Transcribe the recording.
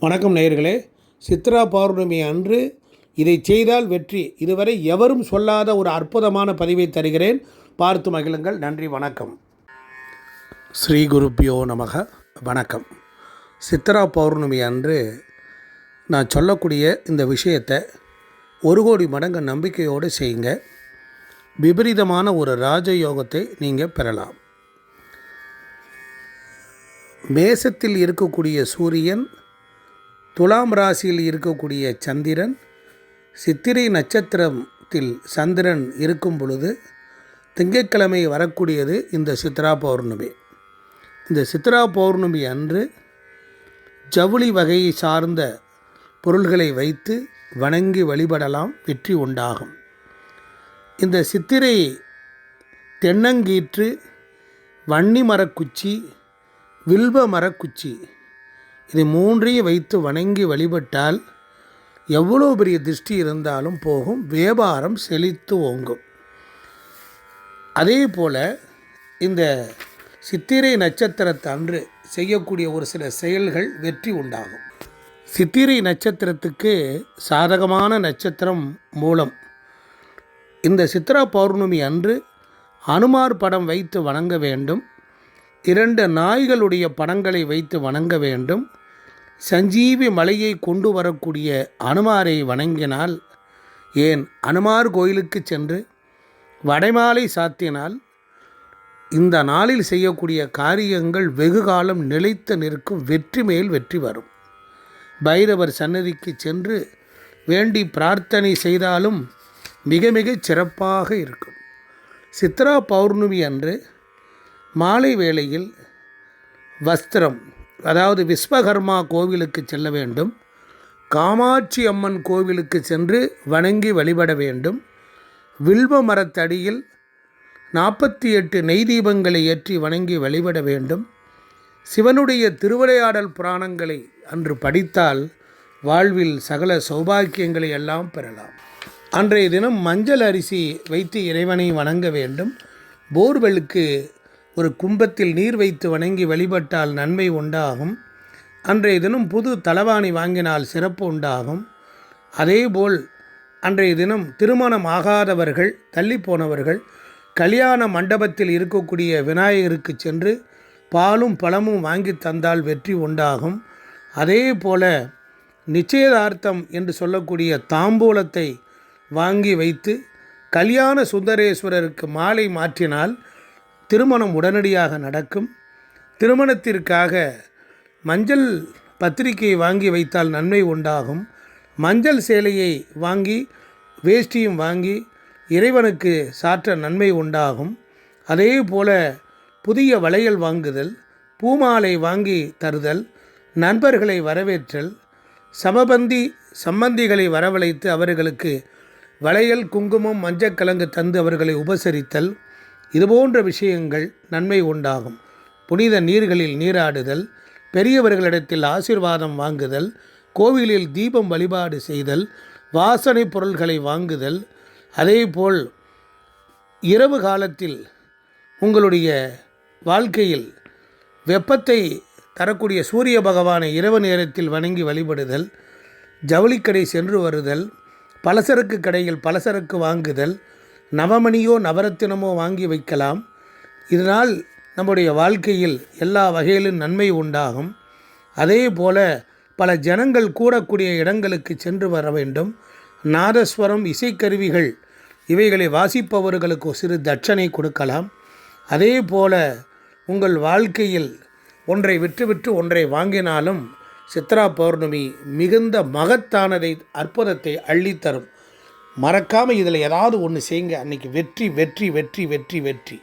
வணக்கம் நேயர்களே. சித்ரா பௌர்ணமி அன்று இதை செய்தால் வெற்றி. இதுவரை எவரும் சொல்லாத ஒரு அற்புதமான பதிவை தருகிறேன். பார்த்து மகிழுங்கள். நன்றி வணக்கம். ஸ்ரீ குருப்பியோ நமக. வணக்கம். சித்ரா பௌர்ணமி அன்று நான் சொல்லக்கூடிய இந்த விஷயத்தை ஒரு கோடி மடங்கு நம்பிக்கையோடு செய்யுங்க. விபரீதமான ஒரு ராஜயோகத்தை நீங்கள் பெறலாம். மேசத்தில் இருக்கக்கூடிய சூரியன் துலாம் ராசியில் இருக்கக்கூடிய சந்திரன் சித்திரை நட்சத்திரத்தில் சந்திரன் இருக்கும் பொழுது திங்கட்கிழமை வரக்கூடியது இந்த சித்ரா பௌர்ணமி. இந்த சித்ரா பௌர்ணமி அன்று ஜவுளி வகையை சார்ந்த பொருள்களை வைத்து வணங்கி வழிபடலாம் வெற்றி உண்டாகும். இந்த சித்திரை தென்னங்கீற்று வன்னி மரக்குச்சி வில்வ மரக்குச்சி இது மூன்றையும் வைத்து வணங்கி வழிபட்டால் எவ்வளோ பெரிய திருஷ்டி இருந்தாலும் போகும் வியாபாரம் செழித்து ஓங்கும். அதே போல் இந்த சித்திரை நட்சத்திரத்தை அன்று செய்யக்கூடிய ஒரு சில செயல்கள் வெற்றி உண்டாகும். சித்திரை நட்சத்திரத்துக்கு சாதகமான நட்சத்திரம் மூலம் இந்த சித்ரா பௌர்ணமி அன்று அனுமார் படம் வைத்து வணங்க வேண்டும் இரண்டு நாய்களுடைய படங்களை வைத்து வணங்க வேண்டும் சஞ்சீவி மலையை கொண்டு வரக்கூடிய அனுமாரை வணங்கினால் ஏன் அனுமார் கோயிலுக்கு சென்று வடைமாலை சாத்தினால் இந்த நாளில் செய்யக்கூடிய காரியங்கள் வெகு காலம் நிலைத்து நிற்கும் வெற்றி மேல் வெற்றி வரும். பைரவர் சன்னதிக்கு சென்று வேண்டி பிரார்த்தனை செய்தாலும் மிக மிகச் சிறப்பாக இருக்கும். சித்ரா பௌர்ணமி அன்று மாலை வேளையில் வஸ்திரம் அதாவது விஸ்வகர்மா கோவிலுக்கு செல்ல வேண்டும். காமாட்சி அம்மன் கோவிலுக்கு சென்று வணங்கி வழிபட வேண்டும். வில்வ மரத்தடியில் நாற்பத்தி எட்டு நெய் தீபங்களை ஏற்றி வணங்கி வழிபட வேண்டும். சிவனுடைய திருவிளையாடல் புராணங்களை அன்று படித்தால் வாழ்வில் சகல சௌபாக்கியங்களை எல்லாம் பெறலாம். அன்றைய தினம் மஞ்சள் அரிசி வைத்து இறைவனை வணங்க வேண்டும். போர்வெலுக்கு ஒரு கும்பத்தில் நீர் வைத்து வணங்கி வழிபட்டால் நன்மை உண்டாகும். அன்றைய தினம் புது தலவாணி வாங்கினால் சிறப்பு உண்டாகும். அதேபோல் அன்றைய தினம் திருமணம் ஆகாதவர்கள் தள்ளிப்போனவர்கள் கல்யாண மண்டபத்தில் இருக்கக்கூடிய விநாயகருக்கு சென்று பாலும் பழமும் வாங்கி தந்தால் வெற்றி உண்டாகும். அதே போல நிச்சயதார்த்தம் என்று சொல்லக்கூடிய தாம்பூலத்தை வாங்கி வைத்து கல்யாண சுந்தரேஸ்வரருக்கு மாலை மாற்றினால் திருமணம் உடனடியாக நடக்கும். திருமணத்திற்காக மஞ்சள் பத்திரிகையை வாங்கி வைத்தால் நன்மை உண்டாகும். மஞ்சள் சேலையை வாங்கி வேஷ்டியும் வாங்கி இறைவனுக்கு சாற்ற நன்மை உண்டாகும். அதே போல புதிய வளையல் வாங்குதல் பூமாலை வாங்கி தருதல் நண்பர்களை வரவேற்றல் சமபந்தி சம்பந்திகளை வரவழைத்து அவர்களுக்கு வளையல் குங்குமம் மஞ்சக்கிழங்கு தந்து அவர்களை உபசரித்தல் இதுபோன்ற விஷயங்கள் நன்மை உண்டாகும். புனித நீர்களில் நீராடுதல் பெரியவர்களிடத்தில் ஆசிர்வாதம் வாங்குதல் கோவிலில் தீபம் வழிபாடு செய்தல் வாசனை பொருள்களை வாங்குதல் அதேபோல் இரவு காலத்தில் உங்களுடைய வாழ்க்கையில் வெப்பத்தை தரக்கூடிய சூரிய பகவானை இரவு நேரத்தில் வணங்கி வழிபடுதல் ஜவுளிக்கடை சென்று வருதல் பலசரக்கு கடையில் பலசரக்கு வாங்குதல் நவமணியோ நவரத்தினமோ வாங்கி வைக்கலாம். இதனால் நம்முடைய வாழ்க்கையில் எல்லா வகையிலும் நன்மை உண்டாகும். அதே போல பல ஜனங்கள் கூடக்கூடிய இடங்களுக்கு சென்று வர வேண்டும். நாதஸ்வரம் இசைக்கருவிகள் இவைகளை வாசிப்பவர்களுக்கு சிறு தட்சணை கொடுக்கலாம். அதே போல உங்கள் வாழ்க்கையில் ஒன்றை விற்றுவிட்டு ஒன்றை வாங்கினாலும் சித்ரா பௌர்ணமி மிகுந்த மகத்தானதை அற்புதத்தை அள்ளித்தரும். மறக்காமல் இதில் ஏதாவது ஒன்று செய்யுங்க. அன்றைக்கி வெற்றி வெற்றி வெற்றி வெற்றி வெற்றி.